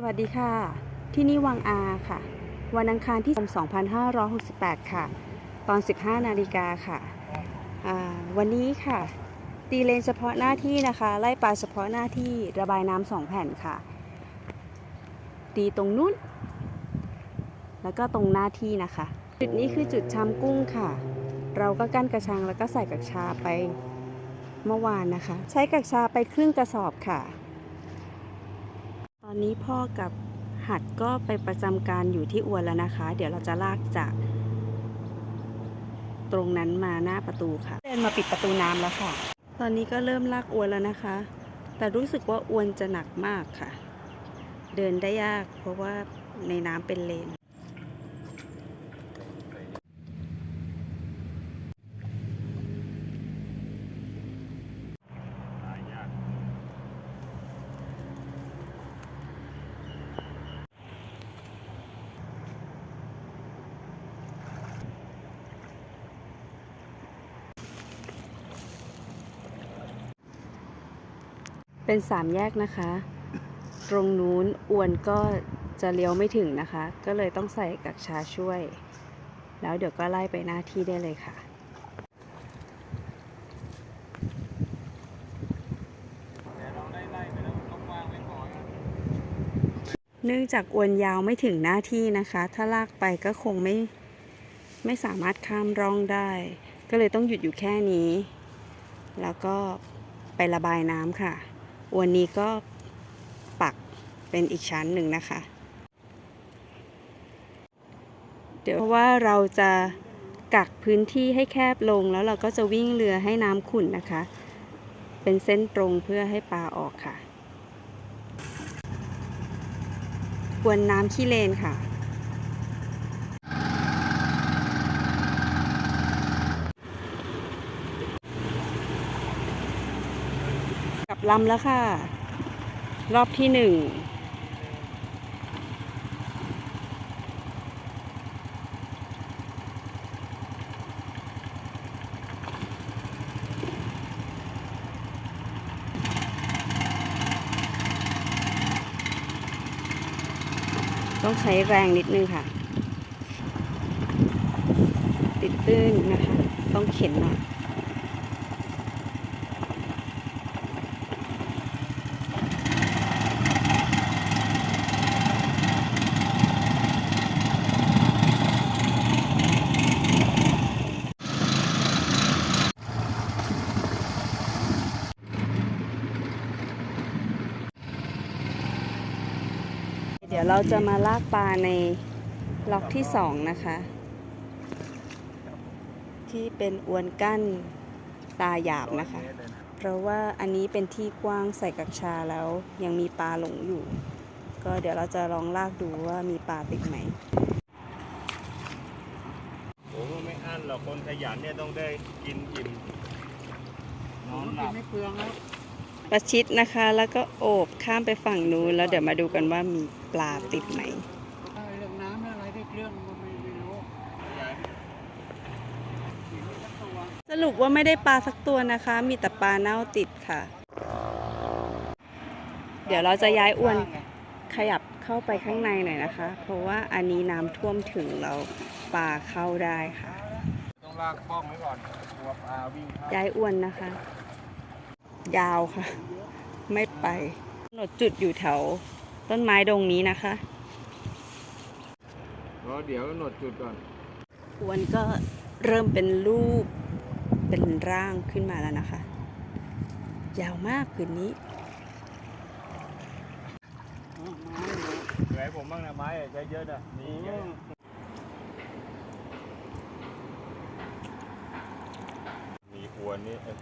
สวัสดีค่ะ ที่นี่วังอาค่ะ วันอังคารที่ 2568 ค่ะ ตอน 15 นาฬิกาค่ะวันนี้ค่ะ ตีเลนเฉพาะหน้าที่นะคะ ไล่ปลาเฉพาะหน้าที่ระบายน้ำสองแผ่นค่ะ ตีตรงนู้น แล้วก็ตรงหน้าที่นะคะ จุดนี้คือจุดชามกุ้งค่ะ เราก็กั้นกระชังแล้วก็ใส่กักชาไปเมื่อวานนะคะ ใช้กักชาไปครึ่งกระสอบค่ะ อนนี้พ่อกับหัดก็ไปประจำการอยู่ที่อวนแล้วนะคะ เดี๋ยวเราจะลากจาก ตรงนั้นมาหน้าประตูค่ะ เดินมาปิดประตูน้ำแล้วค่ะ ตอนนี้ก็เริ่มลากอวนแล้วนะคะ แต่รู้สึกว่าอวนจะหนักมากค่ะ เดินได้ยากเพราะว่าในน้ำเป็นเลน เป็นสามแยกนะคะ ตรงนู้นอวนก็จะเลี้ยวไม่ถึงนะคะ ก็เลยต้องใส่กักชาช่วย แล้วเดี๋ยวก็ไล่ไปหน้าที่ได้เลยค่ะ เนื่องจากอวนยาวไม่ถึงหน้าที่นะคะ ถ้าลากไปก็คงไม่ไม่สามารถข้ามร่องได้ ก็เลยต้องหยุดอยู่แค่นี้ แล้วก็ไประบายน้ำค่ะ วนนี้ก็ปักเป็นอีกชั้นหนึ่งนะคะ เดี๋ยวเพราะว่าเราจะกักพื้นที่ให้แคบลงแล้วเราก็จะวิ่งเรือให้น้ำขุ่นนะคะ เป็นเส้นตรงเพื่อให้ปลาออกค่ะกวนน้ำขี้เลนค่ะ บลำแล้วค่ะ รอบที่หนึ่งต้องใช้แรงนิดนึงค่ะ ติดตื้นนะคะ ต้องเข็นหน่อย เดี๋ยวเราจะมาลากปลาในล็อกที่สองนะคะ ที่เป็นอวนกั้นตาหยาบนะคะ เพราะว่าอันนี้เป็นที่กว้างใส่กักชาแล้วยังมีปลาหลงอยู่ ก็เดี๋ยวเราจะลองลากดูว่ามีปลาติดไหมโอ้ไม่อั้นหรอกคนขยันเนี่ยต้องได้กินอิ่มนอนหลับไม่เปลืองแล้ว ประชิดนะคะ แล้วก็โอบข้ามไปฝั่งนู้นแล้วเดี๋ยวมาดูกันว่ามีปลาติดไหมถ้าเรื่องน้ำอะไรได้เรื่องก็ไม่ไม่รู้มีสักตัวสรุปว่าไม่ได้ปลาสักตัวนะคะ มีแต่ปลาเน่าติดค่ะ เดี๋ยวเราจะย้ายอวนขยับเข้าไปข้างในหน่อยนะคะ เพราะว่าอันนี้น้ำท่วมถึงเราปลาเข้าได้ค่ะ ต้องลากบ้องไว้ก่อนกลัวปลาวิ่งเข้าย้ายอวนนะคะ ยาวค่ะ ไม่ไปกำหนดจุดอยู่แถวต้นไม้ดงนี้นะคะรอเดี๋ยวหนวดจุดก่อนอวนก็เริ่มเป็นรูปเป็นร่างขึ้นมาแล้วนะคะ ยาวมากคืนนี้อ๋อไม้เหรอเหลือให้ผมบ้างนะไม้อะใช้เยอะนะมีเยอะมีอวนนี่เอ้ย